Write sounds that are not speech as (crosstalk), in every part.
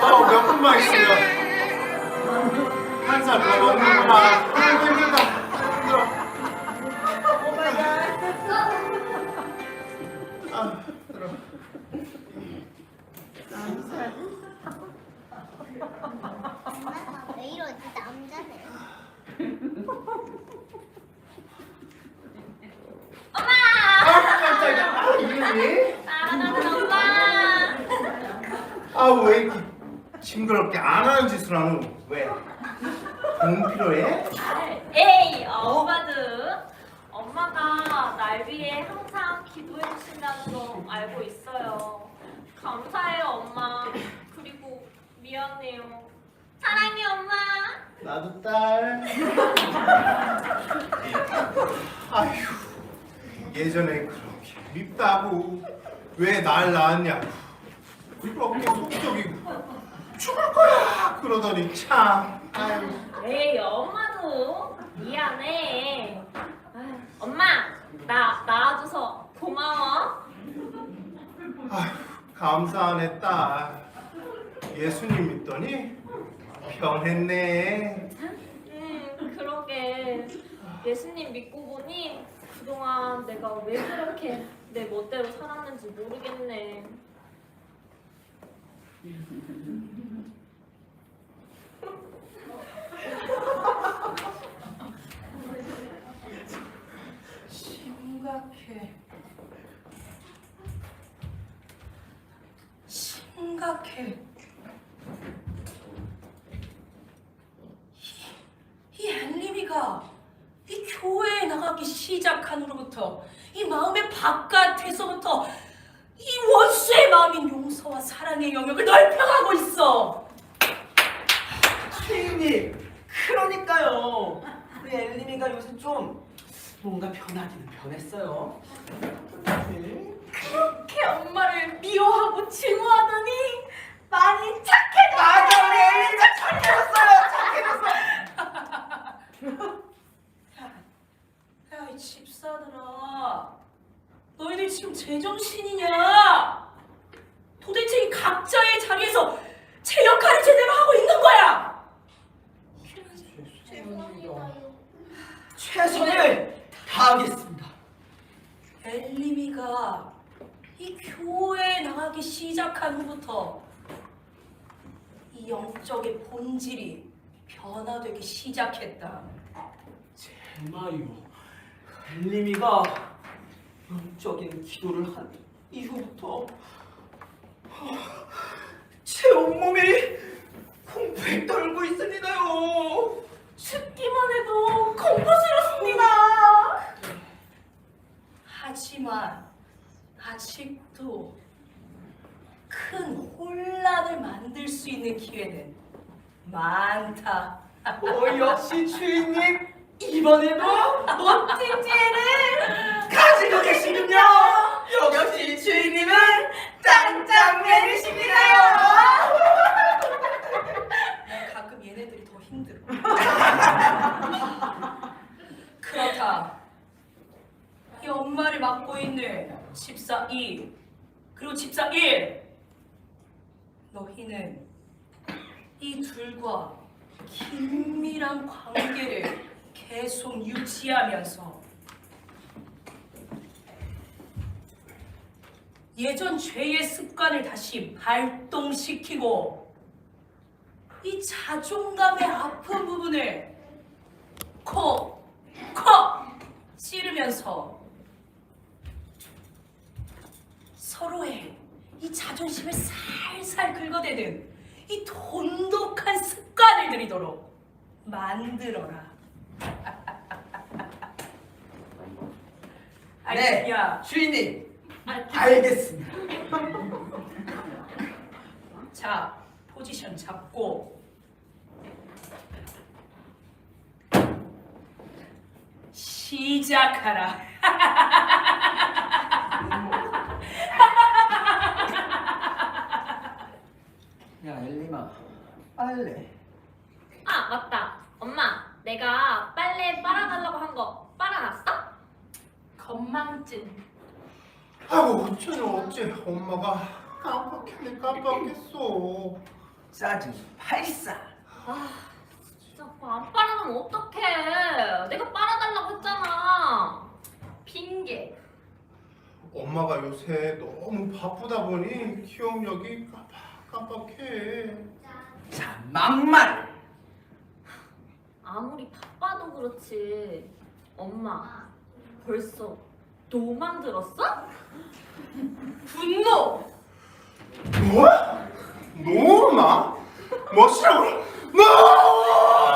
조금만 있으면 한살 더 먹는구나. 아, 힘들다. 힘들어. 아, 힘들어. 엄마가 왜 이러지 남자네. 아, 깜짝이야. 아, 이름이? 사랑하는 엄마. 아, 왜 이렇게 징그럽게 안 하는 짓을 하노? 왜? 돈 필요해? 에이 엄마들 엄마가 날 위해 항상 기도해 주신다는 거 알고 있어요 감사해요 엄마 그리고 미안해요 사랑해 엄마 나도 딸. 아휴, 예전에 그렇게 밉다고 왜 날 낳았냐고 그렇게 속적이고 죽을 거야 그러더니 참. 아유, 에이 엄마도 미안해 아휴, 엄마 나 낳아줘서 고마워 아휴, 감사하네 딸. 예수님 믿더니 변했네. 음 그러게 예수님 믿고 보니 그동안 내가 왜 그렇게 내 멋대로 살았는지 모르겠네 심각해. 심각해. 이, 이 앤리미가 이 교회에 나가기 시작한 후로부터 이 마음의 바깥에서부터 이 원수의 마음인 용서와 사랑의 영역을 넓혀가고 있어. 주인님, 그러니까요. 우리 엘리미가 요새 좀 뭔가 변하기는 변했어요. 네. 그렇게 엄마를 미워하고 증오하더니 많이 착해졌어. 맞아, 우리 엘리미가 착해졌어요. 착해졌어. (laughs) 야, 이 집사들아. 너희들 지금 제정신이냐? 도대체 이 각자의 자리에서 제 역할을 제대로 하고 있는 거야? 최선을 다하겠습니다. 엘리미가 이 교회에 나가기 시작한 후부터 이 영적의 본질이 변화되기 시작했다. 정말요. 엘리미가 영적인 기도를 한 이후부터 제 온몸이 공포에 떨고 있습니다요. 듣기만 해도 공포스럽습니다. 하지만 아직도 큰 혼란을 만들 수 있는 기회는 많다. 어, 역시 주인님 이번에도 멋진 지혜를 가지고 계시군요. 역시 주인님은 짱짱맨이십니다요. (laughs) 가끔 얘네들이 더 힘들어. (laughs) 그렇다. 이 엄마를 맡고 있는 집사 2 그리고 집사 1 너희는 이 둘과 긴밀한 관계를 계속 유지하면서 예전 죄의 습관을 다시 발동시키고 이 자존감의 아픈 부분을 콕, 콕 찌르면서 서로의 이 자존심을 살살 긁어대는 이 돈독한 습관을 들이도록 만들어라. (laughs) 네, 야, 주인님 아, 알겠습니다. (laughs) 자, 포지션 잡고 시작하라. (laughs) 야 엘리마 빨래. 아 맞다 엄마 내가 빨래 빨아달라고 한 거 빨아놨어? 건망증. 아이고 어쩌냐 어째 엄마가 깜빡했네 깜빡했어. 짜증 발사. 아 진짜 그거 안 빨아면 어떡해 내가 빨아달라고 했잖아 핑계 엄마가 요새 너무 바쁘다 보니 기억력이 깜빡 깜빡해. 자, 막말. 아무리 바빠도 그렇지 엄마 벌써 노만 들었어? 분노! 뭐? 너나? 뭐시라고? 너!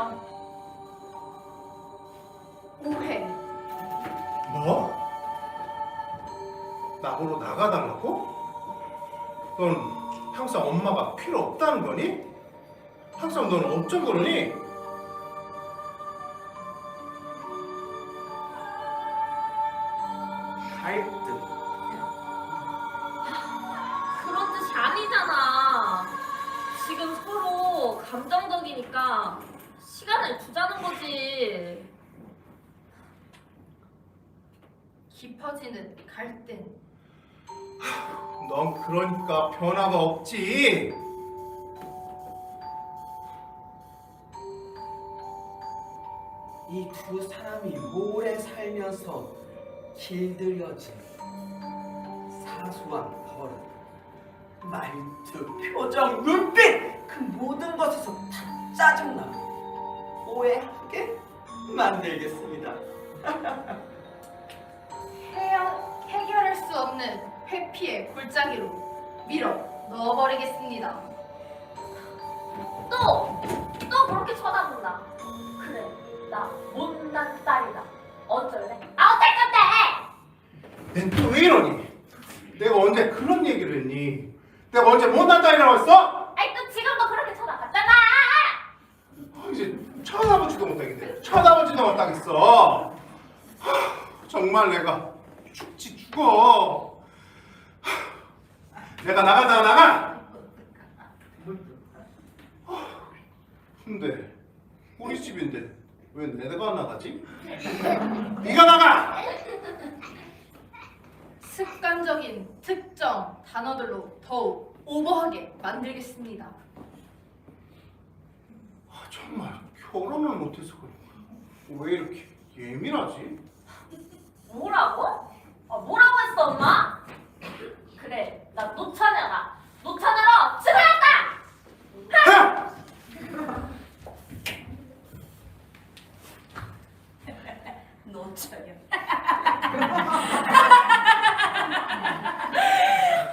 나가주세요 오해. 뭐? 나보러 나가달라고? 넌 항상 엄마가 필요 없다는 거니? 항상 넌 어쩜 그러니? 갈등. 넌 그러니까 변화가 없지. 이 두 사람이 오래 살면서 길들여진 사소한 버릇, 말투, 표정, 눈빛 그 모든 것에서 다 짜증나 오해하게 만들겠습니다. (laughs) 없는 회피의 골짜기로 밀어 넣어버리겠습니다. 또! 또 그렇게 쳐다본다 그래 나 못난 딸이다 어쩔래? 아 어쩔 건데! 넌또왜 이러니? 내가 언제 그런 얘기를 했니? 내가 언제 못난 딸이라고 했어? 아이 또 지금도 그렇게 쳐다봤잖아 아, 이제 쳐다보지도 못하겠네. 쳐다보지도 못하겠어. 하, 정말 내가 죽지 죽어. 하, 내가 나가자 나가. 하, 근데 우리 집인데 왜 내가 나가지? 네가 나가. 습관적인 특정 단어들로 더욱 오버하게 만들겠습니다. 아, 정말 결혼을 못해서 그런가? 왜 이렇게 예민하지? 뭐라고? 아, 뭐라고 했어 엄마? 그래 나 노처녀다 노처녀로 하! 노처녀.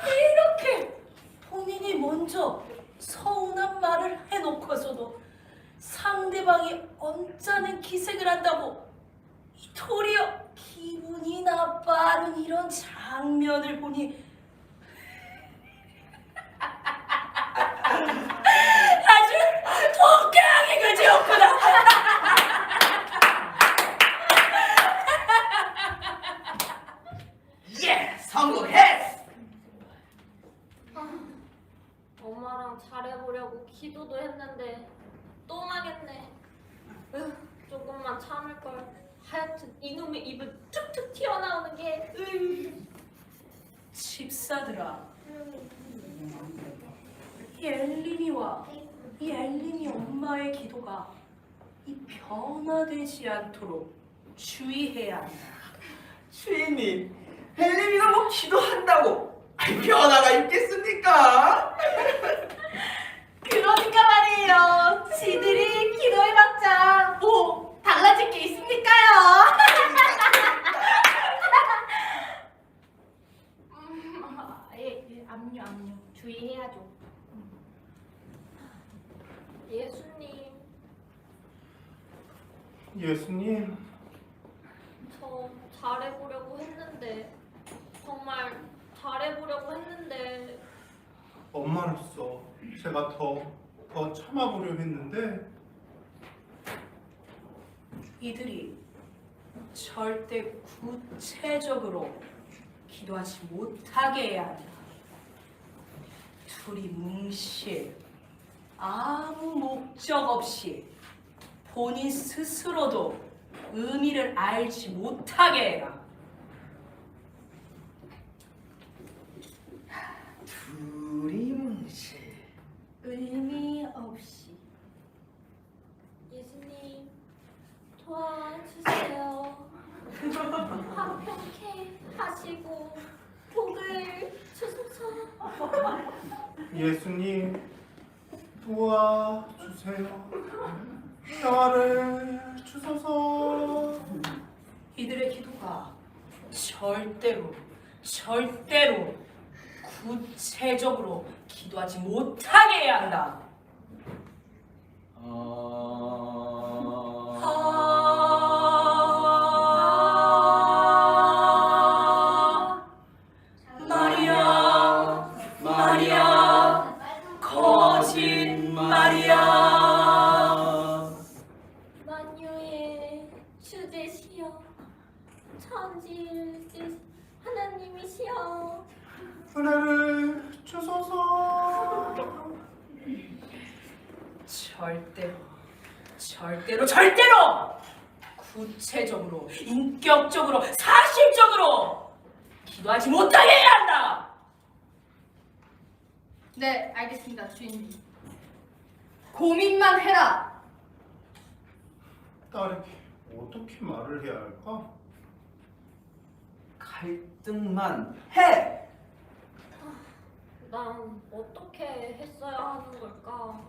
이렇게 본인이 먼저 서운한 말을 해놓고서도 상대방이 언짢은 기색을 한다고 도리어 기분이 나빠하는 이런 장면을 보니 아주 독하게 그지었구나. 예, 성공했어. 엄마랑 잘해보려고 기도도 했는데 또 망했네. 으, 조금만 참을걸. 이놈의 입은 툭툭 튀어나오는 게 으. 집사들아, 이 엘림이와 이 엘림이 엄마의 기도가 이 변화되지 않도록 주의해야 한다. 주인님, 헬림이가 뭐 기도한다고 아이, 변화가 있겠습니까? 그러니까 말이에요. 지들이 기도해봤자 뭐 달라질 게 있습니까요? 음, 아, 예, 예, 압류, 압류. 주의해야죠. 예수님, 예수님, 저 잘해보려고 했는데 정말 잘해보려고 했는데 엄마로서 제가 더, 더 참아보려 했는데 이들이 절대 구체적으로 기도하지 못하게 해야 한다. 둘이 뭉실 아무 목적 없이 본인 스스로도 의미를 알지 못하게 해라. 둘이 뭉실. 의미 없이. 예수님 도와주세요. (laughs) 화평케 하시고 복을. 예수님 도와주세요. 평화를 주소서. 이들의 기도가 절대로 절대로 구체적으로 기도하지 못하게 해야 한다. 아, 절대로, 구체적으로, 인격적으로, 사실적으로 기도하지 못하게 해야 한다. 네, 알겠습니다, 주인님. 고민만 해라. 딸에게 어떻게 말을 해야 할까? 갈등만 해. 난 어떻게 했어야 하는 걸까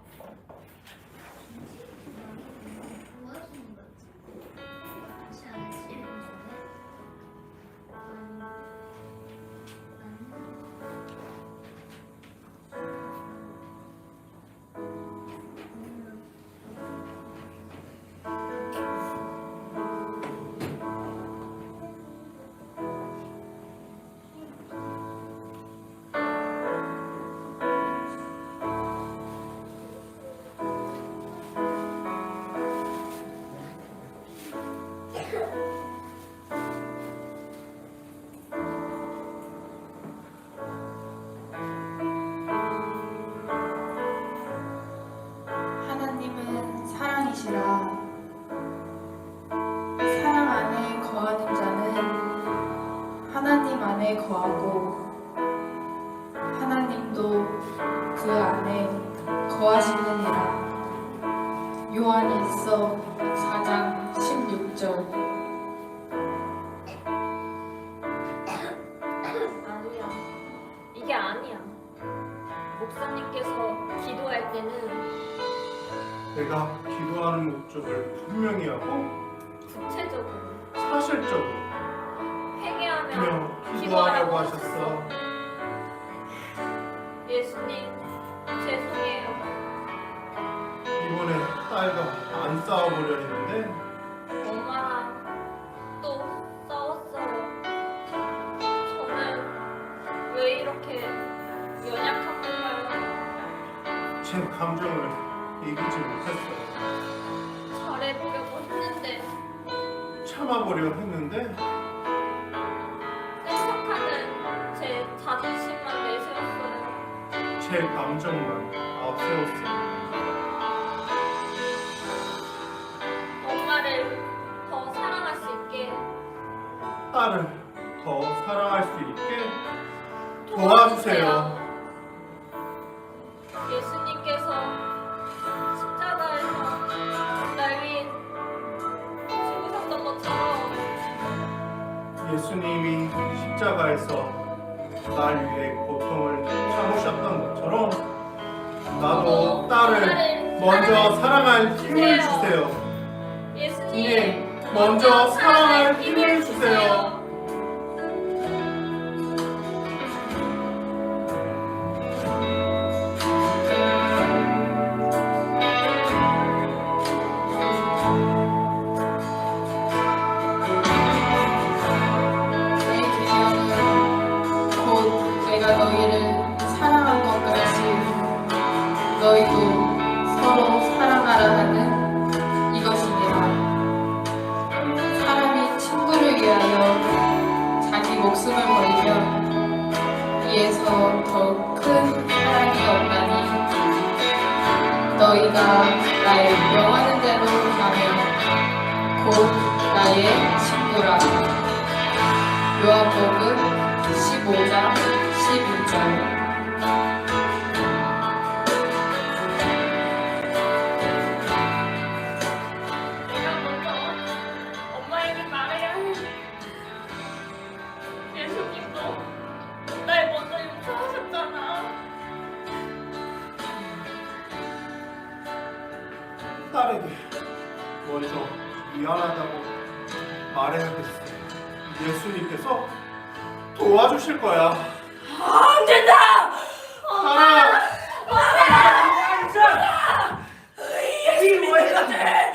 사랑이시라. 사랑 안에 거하는 자는 하나님 안에 거하고 목적을 분명히 하고 구체적으로. 사실적으로 회개하며 기도하라고 하셨어. 예수님 죄송해요. 이번에 딸과 안 싸워보려 했는데 참아보려 했는데 생각하는 제 자존심만 내세웠어요. 제 감정만 앞세웠어요. 엄마를 더 사랑할 수 있게 딸을 더 사랑할 수 있게 도와주세요. 너희가 나의 명하는 대로 하면 곧 나의 친구라. 요한복음 15장 12절 미안하다고 말해야겠어. 예수님께서 도와주실 거야. 안 된다! 사랑! 예수님 같아!